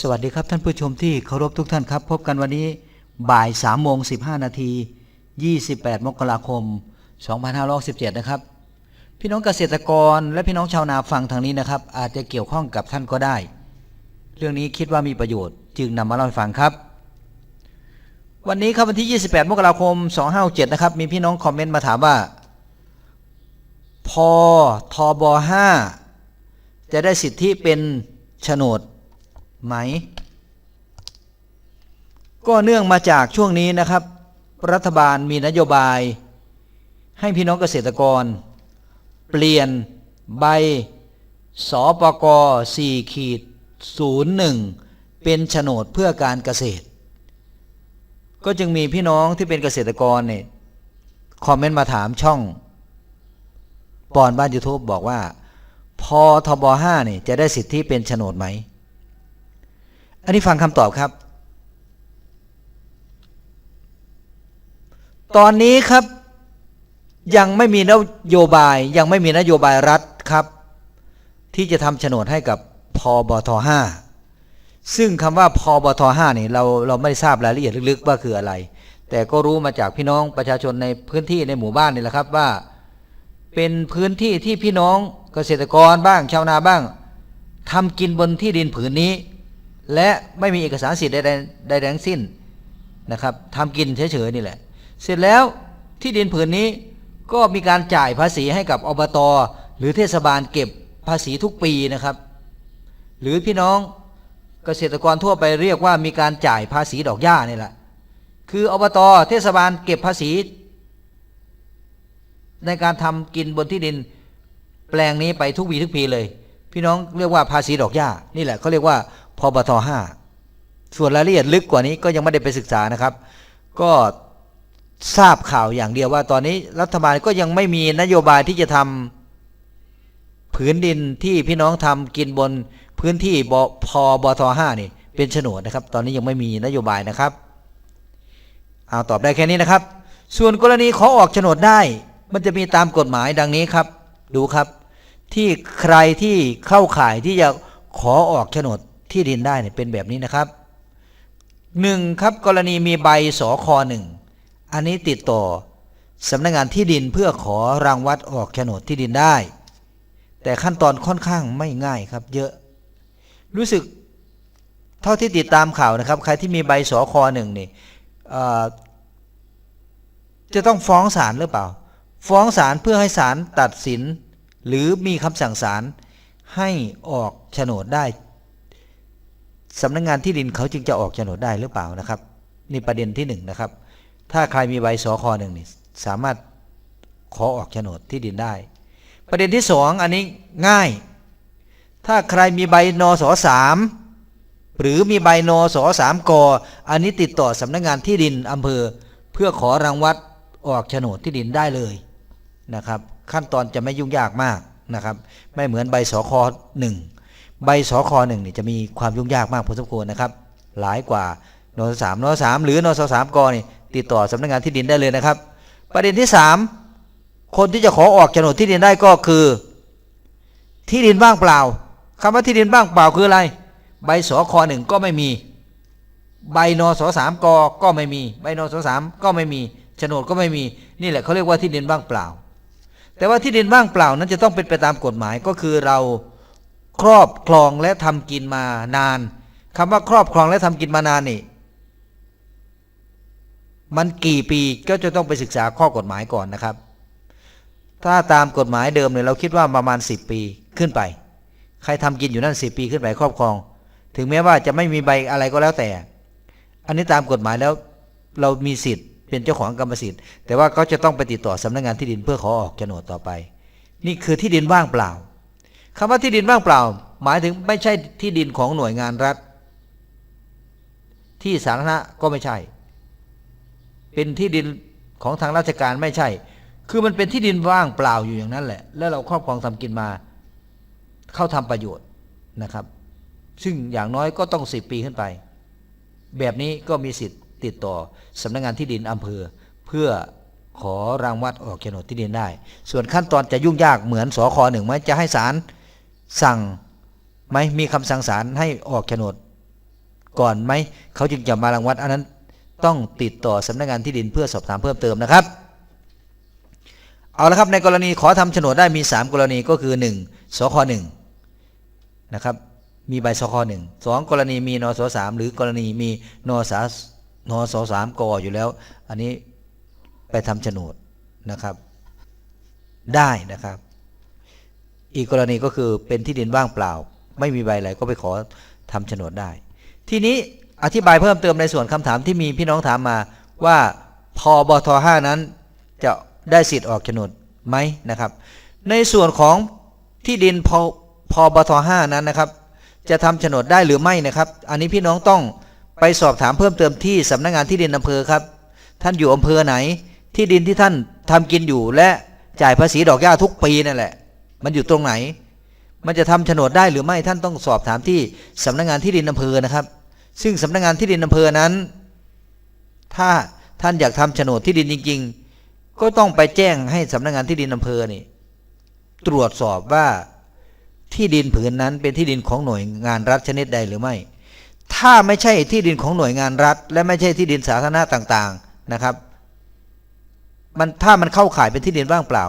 สวัสดีครับท่านผู้ชมที่เคารพทุกท่านครับ พบกันวันนี้บ่าย3โมง15นาที 28 มกราคม 2517นะครับ พี่น้องเกษตรกรและพี่น้องชาวนาฟังทางนี้นะครับ อาจจะเกี่ยวข้องกับท่านก็ได้ เรื่องนี้คิดว่ามีประโยชน์จึงนำมาเล่าให้ฟังครับ วันนี้ครับวันที่ 28 มกราคม 2567 นะครับ มีพี่น้องคอมเมนต์มาถามว่า พอทบ5จะได้สิทธิเป็นโฉนด ไหม ก็เนื่องมาจากช่วงนี้นะครับ รัฐบาลมีนโยบาย ให้พี่น้องเกษตรกร เปลี่ยนใบสปก4ขีด01 เป็นโฉนดเพื่อการเกษตร ก็จึงมีพี่น้องที่เป็นเกษตรกรเนี่ยคอมเมนต์มาถามช่องปอนบ้านยูทูบบอกว่าพอทบ5เนี่ยจะได้สิทธิเป็นโฉนดไหม อันนี้ฟังคำตอบครับ ตอนนี้ครับยังไม่มีนโยบายยังไม่มีนโยบายรัฐครับ ที่จะทำโฉนดให้กับพบท5ซึ่งคำว่าพบท5นี่เราเราไม่ทราบรายละเอียดลึกๆว่าคืออะไร แต่ก็รู้มาจากพี่น้องประชาชนในพื้นที่ในหมู่บ้านนี่แหละครับว่า เป็นพื้นที่ที่พี่น้องเกษตรกรบ้างชาวนาบ้างทำกินบนที่ดินผืนนี้ และไม่มีเอกสารสิทธิ์ใดใดทั้งสิ้นนะครับทำกินเฉยๆนี่แหละ เสร็จแล้วที่ดินผืนนี้ก็มีการจ่ายภาษีให้กับอบต หรือเทศบาลเก็บภาษีทุกปีนะครับ หรือพี่น้องเกษตรกรทั่วไปเรียกว่ามีการจ่ายภาษีดอกหญ้านี่แหละคืออบต เทศบาลเก็บภาษี ในการทำกินบนที่ดินแปลงนี้ไปทุกปีทุกปีเลย พี่น้องเรียกว่าภาษีดอกหญ้านี่แหละเขาเรียกว่า พบทห้าส่วนรายละเอียดลึกกว่านี้ก็ยังไม่ได้ไปศึกษานะครับ ก็ทราบข่าวอย่างเดียวว่าตอนนี้รัฐบาลก็ยังไม่มีนโยบายที่จะทำผืนดินที่พี่น้องทำกินบนพื้นที่บพบทห้านี่ เป็นโฉนดนะครับ ตอนนี้ยังไม่มีนโยบายนะครับเอาตอบได้แค่นี้นะครับ ส่วนกรณีขอออกโฉนดได้ มันจะมีตามกฎหมายดังนี้ครับ ดูครับ ที่ใครที่เข้าข่ายที่จะขอออกโฉนด ที่ดินได้เนี่ยเป็นแบบนี้นะครับหนึ่งครับกรณีมีใบสคหนึ่งอันนี้ติดต่อสำนักงานที่ดินเพื่อขอรางวัดออกโฉนดที่ดินได้ แต่ขั้นตอนค่อนข้างไม่ง่ายครับเยอะ รู้สึกเท่าที่ติดตามข่าวนะครับ ใครที่มีใบสคหนึ่งนี่จะต้องฟ้องศาลหรือเปล่า ฟ้องศาลเพื่อให้ศาลตัดสิน หรือมีคำสั่งศาลให้ออกโฉนดได้ สำนักงานที่ดินเขาจึงจะออกโฉนดได้หรือเปล่านะครับ นี่ประเด็นที่หนึ่งนะครับ ถ้าใครมีใบสคหนึ่งนี่สามารถขอออกโฉนดที่ดินได้ ประเด็นที่สองอันนี้ง่าย ถ้าใครมีใบนสสามหรือมีใบนสสามกอันนี้ติดต่อสำนักงานที่ดินอำเภอ เพื่อขอรังวัดออกโฉนดที่ดินได้เลยนะครับ ขั้นตอนจะไม่ยุ่งยากมากนะครับ ไม่เหมือนใบสคหนึ่ง ใบสคหนึ่งนี่จะมีความยุ่งยากมากพอสมควรนะครับ หลายกว่านสสามนสามหรือนสสามกนี่ติดต่อสำนักงานที่ดินได้เลยนะครับ ประเด็นที่สามคนที่จะขอออกโฉนดที่ดินได้ก็คือ ที่ดินว่างเปล่าคำว่าที่ดินว่างเปล่าคืออะไร ใบสคหนึ่งก็ไม่มี ใบนสสามกก็ไม่มี ใบนสสามก็ไม่มีโฉนดก็ไม่มีนี่แหละเขาเรียกว่าที่ดินว่างเปล่า แต่ว่าที่ดินว่างเปล่านั้นจะต้องเป็นไปตามกฎหมายก็คือเรา ครอบครองและทำกินมานานคำว่าครอบครองและทำกินมานานนี่ มันกี่ปีก็จะต้องไปศึกษาข้อกฎหมายก่อนนะครับ ถ้าตามกฎหมายเดิมเนี่ยเราคิดว่าประมาณ 10 ปีขึ้นไป ใครทำกินอยู่นั่นสิปีขึ้นไปครอบครอง ถึงแม้ว่าจะไม่มีใบอะไรก็แล้วแต่ อันนี้ตามกฎหมายแล้วเรามีสิทธิ์เป็นเจ้าของกรรมสิทธิ์ แต่ว่าเขาจะต้องไปติดต่อสำนักงานที่ดินเพื่อขอออกโฉนดต่อไป นี่คือที่ดินว่างเปล่า คำว่าที่ดินว่างเปล่า หมายถึงไม่ใช่ที่ดินของหน่วยงานรัฐ ที่สาธารณะก็ไม่ใช่ เป็นที่ดินของทางราชการไม่ใช่ คือมันเป็นที่ดินว่างเปล่าอยู่อย่างนั้นแหละ แล้วเราครอบครองทำกินมา เข้าทำประโยชน์นะครับ ซึ่งอย่างน้อยก็ต้องสิบปีขึ้นไป แบบนี้ก็มีสิทธิ์ติดต่อสำนักงานที่ดินอำเภอ เพื่อขอรางวัดออกโฉนดที่ดินได้ ส่วนขั้นตอนจะยุ่งยากเหมือนสคหนึ่งไหมจะให้ศาล สั่งไหมมีคำสั่งศาลให้ออกโฉนด ก่อนไหมเขาจึงจะมารังวัดอันนั้นต้องติดต่อสำนักงานที่ดินเพื่อสอบถามเพิ่มเติมนะครับ เอาละครับในกรณีขอทำโฉนดได้มี 3 กรณีก็คือ 1สคหนึ่งนะครับมีใบสคหนึ่งสองกรณีมีนสสามหรือกรณีมีนสนสสามกออยู่แล้ว อันนี้ไปทำโฉนดนะครับ ได้นะครับ อีกกรณีก็คือเป็นที่ดินว่างเปล่า ไม่มีใบอะไรก็ไปขอทำโฉนดได้ ทีนี้อธิบายเพิ่มเติมในส่วนคำถามที่มีพี่น้องถามมาว่าพอบท5นั้นจะได้สิทธิ์ออกโฉนดไหมนะครับ ในส่วนของที่ดินพอพอบท5นั้นนะครับ จะทำโฉนดได้หรือไม่นะครับ อันนี้พี่น้องต้องไปสอบถามเพิ่มเติมที่สำนักงานที่ดินอำเภอครับ ท่านอยู่อำเภอไหน ที่ดินที่ท่านทำกินอยู่และจ่ายภาษีดอกหญ้าทุกปีนั่นแหละ มันอยู่ตรงไหน มันจะทำโฉนดได้หรือไม่ท่านต้องสอบถามที่สำนักงานที่ดินอำเภอนะครับ ซึ่งสำนักงานที่ดินอำเภอนั้น ถ้าท่านอยากทำโฉนดที่ดินจริง ๆ ก็ต้องไปแจ้งให้สำนักงานที่ดินอำเภอนี่ตรวจสอบว่าที่ดินผืนนั้นเป็นที่ดินของหน่วยงานรัฐชนิดใดหรือไม่ ถ้าไม่ใช่ที่ดินของหน่วยงานรัฐ และไม่ใช่ที่ดินสาธารณะต่างๆนะครับ มันถ้ามันเข้าข่ายเป็นที่ดินว่างเปล่า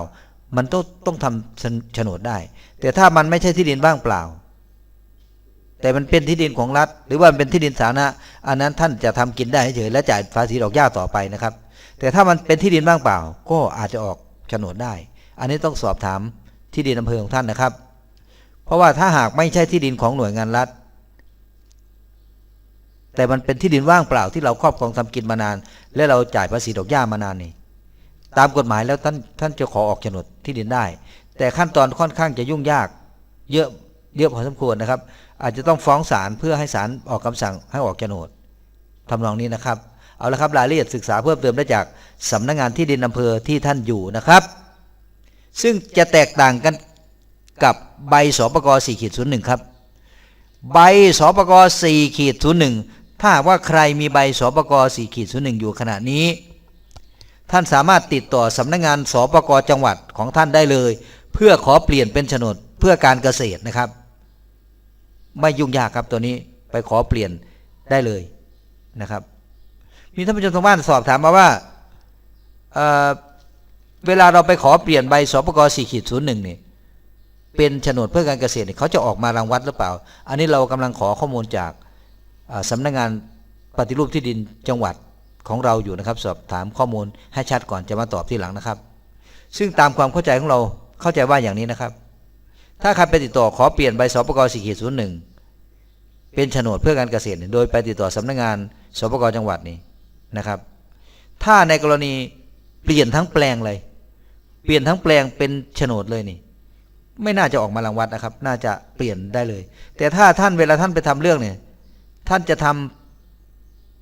มันต้องต้องทำโฉนดได้ แต่ถ้ามันไม่ใช่ที่ดินว่างเปล่า แต่มันเป็นที่ดินของรัฐ หรือว่าเป็นที่ดินสาธารณะอันนั้นท่านจะทำกินได้เฉยและจ่ายภาษีดอกหญ้าต่อไปนะครับ แต่ถ้ามันเป็นที่ดินว่างเปล่า ก็อาจจะออกโฉนดได้ อันนี้ต้องสอบถามที่ดินอำเภอของท่านนะครับ เพราะว่าถ้าหากไม่ใช่ที่ดินของหน่วยงานรัฐ แต่มันเป็นที่ดินว่างเปล่าที่เราครอบครองทำกินมานาน และเราจ่ายภาษีดอกหญ้ามานานนี่ ตามกฎหมายแล้วท่านท่านจะขอออกโฉนดที่ดินได้ แต่ขั้นตอนค่อนข้างจะยุ่งยาก เยอะเยอะพอสมควรนะครับ อาจจะต้องฟ้องศาลเพื่อให้ศาลออกคำสั่งให้ออกโฉนดทำนองนี้นะครับ เอาละครับรายละเอียดศึกษาเพิ่มเติมได้จากสำนักงานที่ดินอำเภอที่ท่านอยู่นะครับ ซึ่งจะแตกต่างกันกับใบสปก4ขีด01ครับ ใบสปก4ขีด01ถ้าหนึ่งถ้าว่าใครมีใบสปก4ขีด01อยู่ขณะนี้ ท่านสามารถติดต่อสำนักงานสปกจังหวัดของท่านได้เลย เพื่อขอเปลี่ยนเป็นโฉนดเพื่อการเกษตรนะครับ ไม่ยุ่งยากครับตัวนี้ไปขอเปลี่ยนได้เลยนะครับ มีท่านผู้ชมทางบ้านสอบถามมาว่าเเวลาเราไปขอเปลี่ยนใบสปก4ขีด01นี่เป็นโฉนดเพื่อการเกษตรเนี่ยเขาจะออกมารังวัดหรือเปล่า อันนี้เรากำลังขอข้อมูลจากอ่าสำนักงานปฏิรูปที่ดินจังหวัด ของเราอยู่นะครับ สอบถามข้อมูลให้ชัดก่อนจะมาตอบที่หลังนะครับ ซึ่งตามความเข้าใจของเราเข้าใจว่าอย่างนี้นะครับ ถ้าใครไปติดต่อขอเปลี่ยนใบสปก4ขีด01เป็นโฉนดเพื่อการเกษตร โดยไปติดต่อสำนักงานสปกจังหวัดนี่นะครับ ถ้าในกรณีเปลี่ยนทั้งแปลงเลย เปลี่ยนทั้งแปลงเป็นโฉนดเลยนี่ ไม่น่าจะออกมารังวัดนะครับ น่าจะเปลี่ยนได้เลย แต่ถ้าท่านเวลาท่านไปทำเรื่องเนี่ย ท่านจะทำ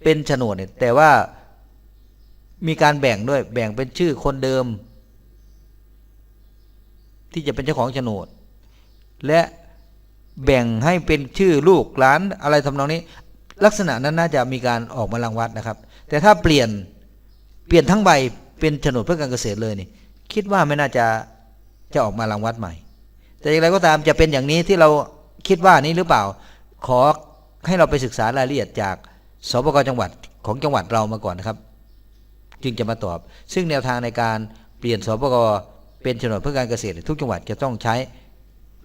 เป็นโฉนดเนี่ยแต่ว่ามีการแบ่งด้วยแบ่งเป็นชื่อคนเดิม ที่จะเป็นเจ้าของโฉนด และแบ่งให้เป็นชื่อลูกหลานอะไรทำนองนี้ ลักษณะนั้นน่าจะมีการออกมารังวัดนะครับ แต่ถ้าเปลี่ยนเปลี่ยนทั้งใบเป็นโฉนดเพื่อการเกษตรเลยนี่ คิดว่าไม่น่าจะจะออกมารังวัดใหม่ แต่อย่างไรก็ตามจะเป็นอย่างนี้ที่เราคิดว่านี้หรือเปล่า ขอให้เราไปศึกษารายละเอียดจาก สปกจังหวัดของจังหวัดเรามาก่อนนะครับ จึงจะมาตอบ ซึ่งแนวทางในการเปลี่ยนสปกเป็นโฉนดเพื่อการเกษตรทุกจังหวัดจะต้องใช้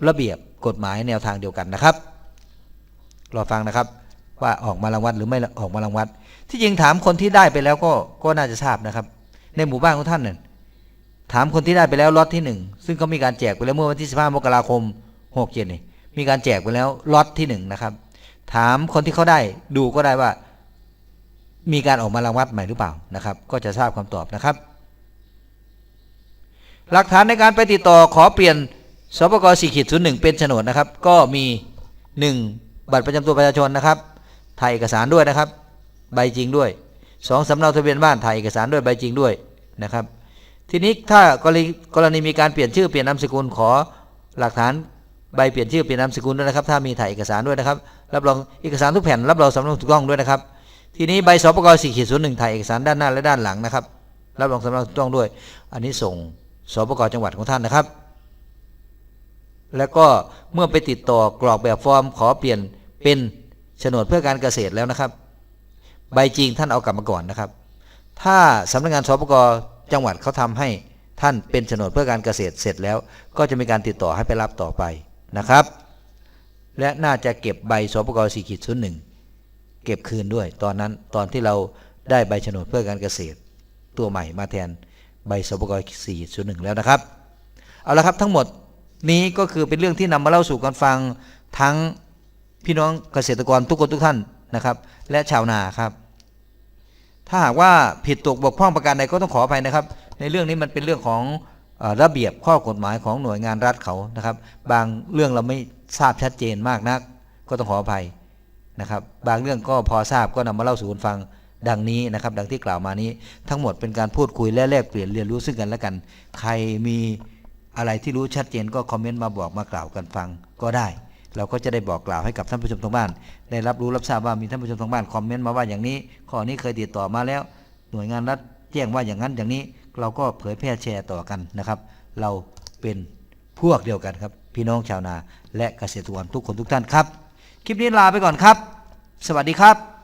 ระเบียบกฎหมายแนวทางเดียวกันนะครับรอฟังนะครับว่าออกมารังวัดหรือไม่ออกมารังวัดที่จริงถามคนที่ได้ไปแล้วก็ก็น่าจะทราบนะครับ ในหมู่บ้านของท่านเนี่ยถามคนที่ได้ไปแล้วล็อตที่หนึ่งซึ่งเขามีการแจกไปแล้วเมื่อวันที่ 15 มกราคม6เจ็ดนี่มีการแจกไปแล้วล็อตที่หนึ่งนะครับ ถามคนที่เขาได้ดูก็ได้ว่า มีการออกมารังวัดใหม่หรือเปล่านะครับ ก็จะทราบคำตอบนะครับ หลักฐานในการไปติดต่อขอเปลี่ยนสปก4ขีด01เป็นโฉนดนะครับ ก็มี 1. บัตรประจำตัวประชาชนนะครับถ่ายเอกสารด้วยนะครับ ใบจริงด้วย 2. สำเนาทะเบียนบ้านถ่ายเอกสารด้วยใบจริงด้วยนะครับ ทีนี้ถ้ากรณีกรณีมีการเปลี่ยนชื่อเปลี่ยนนามสกุลขอหลักฐานใบเปลี่ยนชื่อเปลี่ยนนามสกุลด้วยนะครับ ถ้ามีถ่ายเอกสารด้วยนะครับ รับรองเอกสารทุกแผ่นรับรองสำเนาถูกต้องด้วยนะครับ ทีนี้ใบสปก4ขีด01ถ่ายเอกสารด้านหน้าและด้านหลังนะครับ รับรองสำเนาถูกต้องด้วย อันนี้ส่งสปกจังหวัดของท่านนะครับ แล้วก็เมื่อไปติดต่อกรอกแบบฟอร์มขอเปลี่ยนเป็นโฉนดเพื่อการเกษตรแล้วนะครับ ใบจริงท่านเอากลับมาก่อนนะครับ ถ้าสำนักงานสปกจังหวัดเขาทำให้ท่านเป็นโฉนดเพื่อการเกษตรเสร็จแล้ว ก็จะมีการติดต่อให้ไปรับต่อไปนะครับ และน่าจะเก็บใบสปก4ขีดศูนย์หนึ่ง เก็บคืนด้วย ตอนนั้นตอนที่เราได้ใบโฉนดเพื่อการเกษตร ตัวใหม่มาแทนใบสปก4ขีดศูนย์หนึ่งแล้วนะครับ เอาละครับทั้งหมดนี้ก็คือเป็นเรื่องที่นำมาเล่าสู่กันฟังทั้งพี่น้องเกษตรกรทุกคนทุกท่านนะครับ และชาวนาครับ ถ้าหากว่าผิดตกบกพร่องประการใดก็ต้องขออภัยนะครับ ในเรื่องนี้มันเป็นเรื่องของระเบียบข้อกฎหมายของหน่วยงานรัฐเขานะครับ บางเรื่องเราไม่ทราบชัดเจนมากนัก ก็ต้องขออภัย นะครับ บางเรื่องก็พอทราบก็นำมาเล่าสู่กันฟังดังนี้นะครับ ดังที่กล่าวมานี้ ทั้งหมดเป็นการพูดคุยและแลกเปลี่ยนเรียนรู้ซึ่งกันและกัน ใครมีอะไรที่รู้ชัดเจนก็คอมเมนต์มาบอกมากล่าวกันฟังก็ได้ เราก็จะได้บอกกล่าวให้กับท่านผู้ชมทางบ้าน ได้รับรู้รับทราบว่ามีท่านผู้ชมทางบ้านคอมเมนต์มาว่าอย่างนี้ ข้อนี้เคยติดต่อมาแล้ว หน่วยงานรัฐแจ้งว่าอย่างนั้นอย่างนี้เราก็เผยแพร่แชร์ต่อกันนะครับ เราเป็นพวกเดียวกันครับ พี่น้องชาวนาและเกษตรกรทุกคนทุกท่านครับ คลิปนี้ลาไปก่อนครับ สวัสดีครับ